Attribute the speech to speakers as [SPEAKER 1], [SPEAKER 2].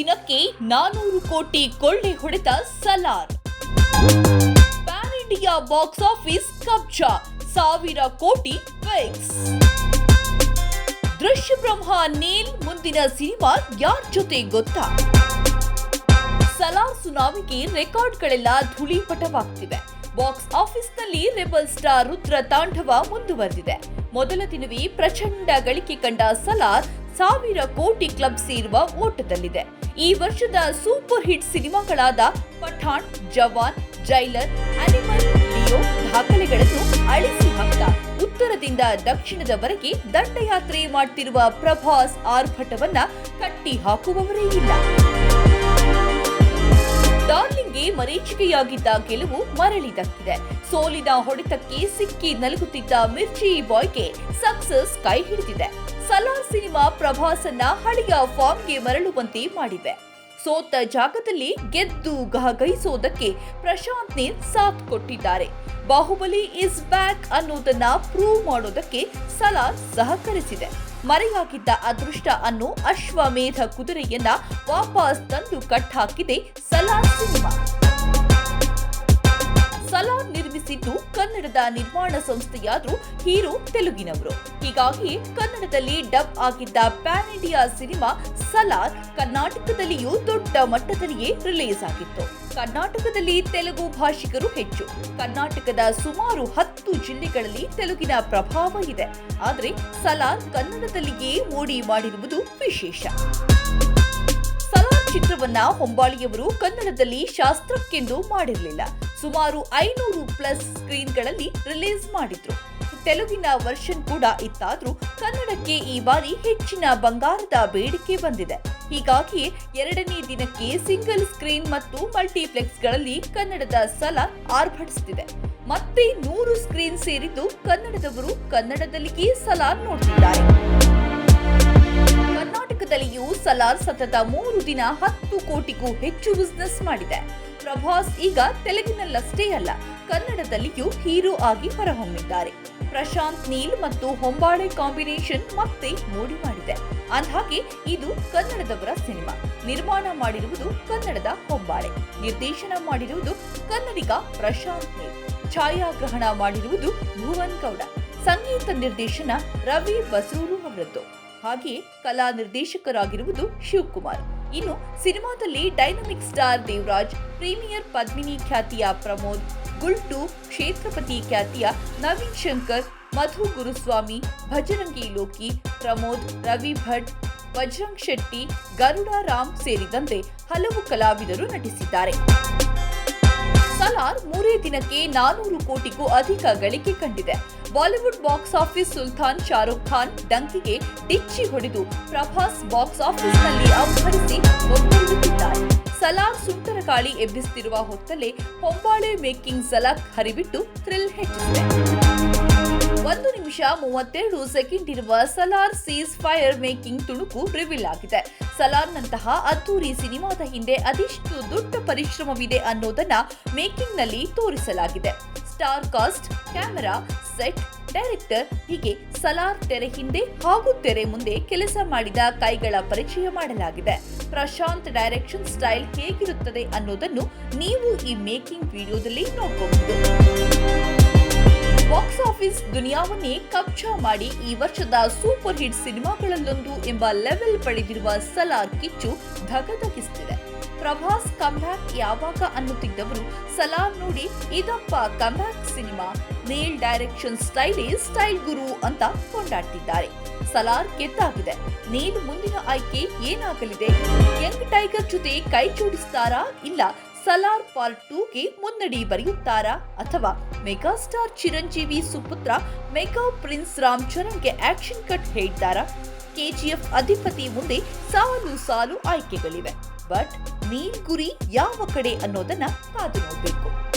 [SPEAKER 1] ದಿನಕ್ಕೆ ನಾನೂರು ಕೋಟಿ ಕೊಳ್ಳೆ ಹೊಡೆತ Salaar. Pan India box office Kabzaa, ಸಾವಿರ ಕೋಟಿ ದೃಶ್ಯ ಬ್ರಹ್ಮ ನೀಲ್, ಮುಂದಿನ ಸಿನಿಮಾ ಯಾರ್ ಜೊತೆ ಗೊತ್ತಾ? ಸಲಾರ್ ಸುನಾಮಿಗೆ ರೆಕಾರ್ಡ್ಗಳೆಲ್ಲ ಧೂಳೀಪಟವಾಗ್ತಿವೆ. ಬಾಕ್ಸ್ ಆಫೀಸ್ನಲ್ಲಿ ರೆಬಲ್ ಸ್ಟಾರ್ ರುದ್ರ ತಾಂಡವ ಮುಂದುವರೆದಿದೆ. ಮೊದಲ ದಿನವೇ ಪ್ರಚಂಡ ಗಳಿಕೆ ಕಂಡ ಸಲಾರ್ ಸಾವಿರ ಕೋಟಿ ಕ್ಲಬ್ ಸೇರುವ ಓಟದಲ್ಲಿದೆ. ಈ ವರ್ಷದ ಸೂಪರ್ ಹಿಟ್ ಸಿನಿಮಾಗಳಾದ ಪಠಾಣ್, ಜವಾನ್, ಜೈಲರ್, ಅನಿಮಲ್, ಲಿಯೋ ದಾಖಲೆಗಳನ್ನು ಅಳಿಸಿ ಹಾಕಿದ. ಉತ್ತರದಿಂದ ದಕ್ಷಿಣದವರೆಗೆ ದಂಡಯಾತ್ರೆ ಮಾಡ್ತಿರುವ ಪ್ರಭಾಸ್ ಆರ್ಭಟವನ್ನ ಕಟ್ಟಿ ಹಾಕುವವರೇ ಇಲ್ಲ. ಮರೀಚಿಕೆಯಾಗಿದ್ದ ಗೆಲುವು ಮರಳಿ ದಕ್ಕಿದೆ ಸೋಲಿನ ಹೊಡೆತಕ್ಕೆ ಸಿಕ್ಕಿ ನಲುಗುತ್ತಿದ್ದ ಮಿರ್ಚಿ ಬಾಯ್ಗೆ ಸಕ್ಸಸ್ ಕೈ ಹಿಡಿದಿದೆ. ಸಲಾರ್ ಸಿನಿಮಾ ಪ್ರಭಾಸನ್ನ ಹಳೆಯ ಫಾರ್ಮ್ಗೆ ಮರಳುವಂತೆ ಮಾಡಿವೆ ಸೋತ ಜಾಗದಲ್ಲಿ ಗೆದ್ದು ಗಹಗೈಸೋದಕ್ಕೆ ಪ್ರಶಾಂತ್ ನೀಲ್ ಸಾಥ್ ಕೊಟ್ಟಿದ್ದಾರೆ. ಬಾಹುಬಲಿ ಇಸ್ ಬ್ಯಾಕ್ ಅನ್ನೋದನ್ನ ಪ್ರೂವ್ ಮಾಡೋದಕ್ಕೆ ಸಲಾರ್ ಸಹಕರಿಸಿದೆ. ಮರೆಯಾಗಿದ್ದ ಅದೃಷ್ಟ ಅನ್ನೋ ಅಶ್ವಮೇಧ ಕುದುರೆಯನ್ನ ವಾಪಸ್ ತಂದು ಕಟ್ಟಾಕಿದೆ ಸಲಾರ್ ಸಿನಿಮಾ. ಸಲಾರ್ ನಿರ್ಮಿಸಿದ್ದು ಕನ್ನಡದ ನಿರ್ಮಾಣ ಸಂಸ್ಥೆಯಾದ್ರೂ ಹೀರೋ ತೆಲುಗಿನವರು. ಹೀಗಾಗಿ ಕನ್ನಡದಲ್ಲಿ ಡಬ್ ಆಗಿದ್ದ ಪ್ಯಾನ್ ಇಂಡಿಯಾ ಸಿನಿಮಾ ಸಲಾನ್ ಕರ್ನಾಟಕದಲ್ಲಿಯೂ ದೊಡ್ಡ ಮಟ್ಟದಲ್ಲಿಯೇ ರಿಲೀಸ್ ಆಗಿತ್ತು. ಕರ್ನಾಟಕದಲ್ಲಿ ತೆಲುಗು ಭಾಷಿಕರು ಹೆಚ್ಚು. ಕರ್ನಾಟಕದ ಸುಮಾರು ಹತ್ತು ಜಿಲ್ಲೆಗಳಲ್ಲಿ ತೆಲುಗಿನ ಪ್ರಭಾವ ಇದೆ. ಆದರೆ ಸಲಾನ್ ಕನ್ನಡದಲ್ಲಿಯೇ ಮೋಡಿ ಮಾಡಿರುವುದು ವಿಶೇಷ. ಚಿತ್ರವನ್ನ ಹೊಂಬಾಳಿಯವರು ಕನ್ನಡದಲ್ಲಿ ಶಾಸ್ತ್ರಕ್ಕೆಂದು ಮಾಡಿರಲಿಲ್ಲ. ಸುಮಾರು ಐನೂರು ಪ್ಲಸ್ ಸ್ಕ್ರೀನ್ಗಳಲ್ಲಿ ರಿಲೀಸ್ ಮಾಡಿದ್ರು. ತೆಲುಗಿನ ವರ್ಷನ್ ಕೂಡ ಇತ್ತಾದ್ರೂ ಕನ್ನಡಕ್ಕೆ ಈ ಬಾರಿ ಹೆಚ್ಚಿನ ಬಂಗಾರದ ಬೇಡಿಕೆ ಬಂದಿದೆ. ಹೀಗಾಗಿ ಎರಡನೇ ದಿನಕ್ಕೆ ಸಿಂಗಲ್ ಸ್ಕ್ರೀನ್ ಮತ್ತು ಮಲ್ಟಿಪ್ಲೆಕ್ಸ್ಗಳಲ್ಲಿ ಕನ್ನಡದ ಸಲ ಆರ್ಭಟಿಸುತ್ತಿದೆ ಮತ್ತೆ ನೂರು ಸ್ಕ್ರೀನ್ ಸೇರಿದ್ದು ಕನ್ನಡದವರು ಕನ್ನಡದಲ್ಲಿಯೇ ಸಲ ನೋಡ್ತಿದ್ದಾರೆ. ಕರ್ನಾಟಕದಲ್ಲಿಯೂ ಸಲಾರ್ ಸತತ ಮೂರು ದಿನ ಹತ್ತು ಕೋಟಿಗೂ ಹೆಚ್ಚು ಬಿಸ್ನೆಸ್ ಮಾಡಿದೆ. ಪ್ರಭಾಸ್ ಈಗ ತೆಲುಗಿನಲ್ಲಷ್ಟೇ ಅಲ್ಲ, ಕನ್ನಡದಲ್ಲಿಯೂ ಹೀರೋ ಆಗಿ ಹೊರಹೊಮ್ಮಿದ್ದಾರೆ. ಪ್ರಶಾಂತ್ ನೀಲ್ ಮತ್ತು ಹೊಂಬಾಳೆ ಕಾಂಬಿನೇಷನ್ ಮತ್ತೆ ಮೋಡಿ ಮಾಡಿದೆ. ಅಂದ್ಹಾಗೆ, ಇದು ಕನ್ನಡದವರ ಸಿನಿಮಾ. ನಿರ್ಮಾಣ ಮಾಡಿರುವುದು ಕನ್ನಡದ ಹೊಂಬಾಳೆ. ನಿರ್ದೇಶನ ಮಾಡಿರುವುದು ಕನ್ನಡಿಗ ಪ್ರಶಾಂತ್ ನೀಲ್. ಛಾಯಾಗ್ರಹಣ ಮಾಡಿರುವುದು ಭುವನ್ ಗೌಡ. ಸಂಗೀತ ನಿರ್ದೇಶನ ರವಿ ಬಸೂರು ಅವರದ್ದು. ಹಾಗೆಯೇ ಕಲಾ ನಿರ್ದೇಶಕರಾಗಿರುವುದು ಶಿವಕುಮಾರ್. ಇನ್ನು ಸಿನಿಮಾದಲ್ಲಿ dynamic star Devaraj, premier Padmini ಖ್ಯಾತಿಯ ಪ್ರಮೋದ್, ಗುಲ್ಟು ಕ್ಷೇತ್ರಪತಿ ಖ್ಯಾತಿಯ ನವೀನ್ ಶಂಕರ್, ಮಧು ಗುರುಸ್ವಾಮಿ, ಭಜರಂಗಿ ಲೋಕಿ, ಪ್ರಮೋದ್, ರವಿ ಭಟ್, ವಜ್ರಂಗ್ ಶೆಟ್ಟಿ, ಗರುಡ ರಾಮ್ ಸೇರಿದಂತೆ ಹಲವು ಕಲಾವಿದರು ನಟಿಸಿದ್ದಾರೆ. ಸಲಾರ್ ಮೂರೇ ದಿನಕ್ಕೆ ನಾನೂರು ಕೋಟಿಗೂ ಅಧಿಕ ಗಳಿಕೆ ಕಂಡಿದೆ. Bollywood box office Sultan Shahrukh Khan ಡಂಕಿಗೆ ಡಿಚ್ಚಿ ಹೊಡೆದು ಪ್ರಭಾಸ್ ಬಾಕ್ಸ್ ಆಫೀಸ್ನಲ್ಲಿ ಅಬ್ಬರಿಸಿ ಒಬ್ಬರಿಸುತ್ತಿದ್ದಾರೆ ಸಲಾರ್ ಸುಂಟರ ಗಾಳಿ ಎಬ್ಬಿಸುತ್ತಿರುವ ಹೊತ್ತಲ್ಲೇ ಹೊಂಬಾಳೆ ಮೇಕಿಂಗ್ ಸಲಾಕ್ ಹರಿಬಿಟ್ಟು ಥ್ರಿಲ್ ಹೆಚ್ಚಿಸಿದೆ. ಒಂದು ನಿಮಿಷ ಮೂವತ್ತೆರಡು ಸೆಕೆಂಡ್ ಇರುವ ಸಲಾರ್ ಸೀಸ್ ಫೈರ್ ಮೇಕಿಂಗ್ ತುಣುಕು ರಿವೀಲ್ ಆಗಿದೆ. ಸಲಾರ್ನಂತಹ ಅದ್ದೂರಿ ಸಿನಿಮಾದ ಹಿಂದೆ ಅದೆಷ್ಟು ದೊಡ್ಡ ಪರಿಶ್ರಮವಿದೆ ಅನ್ನೋದನ್ನ ಮೇಕಿಂಗ್ನಲ್ಲಿ ತೋರಿಸಲಾಗಿದೆ. Star cast camera, set, director ಹೀಗೆ ಸಲಾರ್ ತೆರೆ ಹಿಂದೆ ಹಾಗೂ ತೆರೆ ಮುಂದೆ ಕೆಲಸ ಮಾಡಿದ ಕೈಗಳ ಪರಿಚಯ ಮಾಡಲಾಗಿದೆ. ಪ್ರಶಾಂತ್ ಡೈರೆಕ್ಷನ್ ಸ್ಟೈಲ್ ಹೇಗಿರುತ್ತದೆ ಅನ್ನೋದನ್ನು ನೀವು ಈ ಮೇಕಿಂಗ್ ವಿಡಿಯೋದಲ್ಲಿ ನೋಡಬಹುದು ಬಾಕ್ಸ್ ಆಫೀಸ್ ದುನಿಯಾವನ್ನೇ ಕಬ್ಜಾ ಮಾಡಿ ಈ ವರ್ಷದ ಸೂಪರ್ ಹಿಟ್ ಸಿನಿಮಾಗಳಲ್ಲೊಂದು ಎಂಬ ಲೆವೆಲ್ ಪಡೆದಿರುವ ಸಲಾರ್ ಕಿಚ್ಚು ಧಗಧಗಿಸುತ್ತಿದೆ ಪ್ರಭಾಸ್ ಕಮ್ಬ್ಯಾಕ್ ಯಾವಾಗ ಅನ್ನುತ್ತಿದ್ದವರು ಸಲಾರ್ ನೋಡಿ ಇದಪ್ಪ ಕಮ್ಬ್ಯಾಕ್ ಸಿನಿಮಾ ನೇಲ್ ಡೈರೆಕ್ಷನ್ ಸ್ಟೈಲೇ ಸ್ಟೈಲ್ ಗುರು ಅಂತ ಕೊಂಡಾಡ್ತಿದ್ದಾರೆ. ಸಲಾರ್ ಗೆದ್ದಾಗಿದೆ ನೀಲ್ ಮುಂದಿನ ಆಯ್ಕೆ ಏನಾಗಲಿದೆ? ಯಂಗ್ ಟೈಗರ್ ಜೊತೆ ಕೈ ಜೋಡಿಸ್ತಾರಾ ಇಲ್ಲ ಸಲಾರ್ ಪಾರ್ಟ್ ಟೂಗೆ ಮುನ್ನಡಿ ಬರೆಯುತ್ತಾರಾ ಅಥವಾ ಮೆಗಾಸ್ಟಾರ್ ಚಿರಂಜೀವಿ ಸುಪುತ್ರ ಮೆಗಾ ಪ್ರಿನ್ಸ್ ರಾಮ್ ಚರಣ್ಗೆ ಆಕ್ಷನ್ ಕಟ್ ಹೇಳ್ತಾರಾ? ಕೆಜಿಎಫ್ ಅಧಿಪತಿ ಮುಂದೆ ಸಾಲು ಸಾಲು ಆಯ್ಕೆಗಳಿವೆ. ಬಟ್ ನೀಲ್ ಗುರಿ ಯಾವ ಕಡೆ ಅನ್ನೋದನ್ನ ಕಾದು ನೋಡ್ಬೇಕು.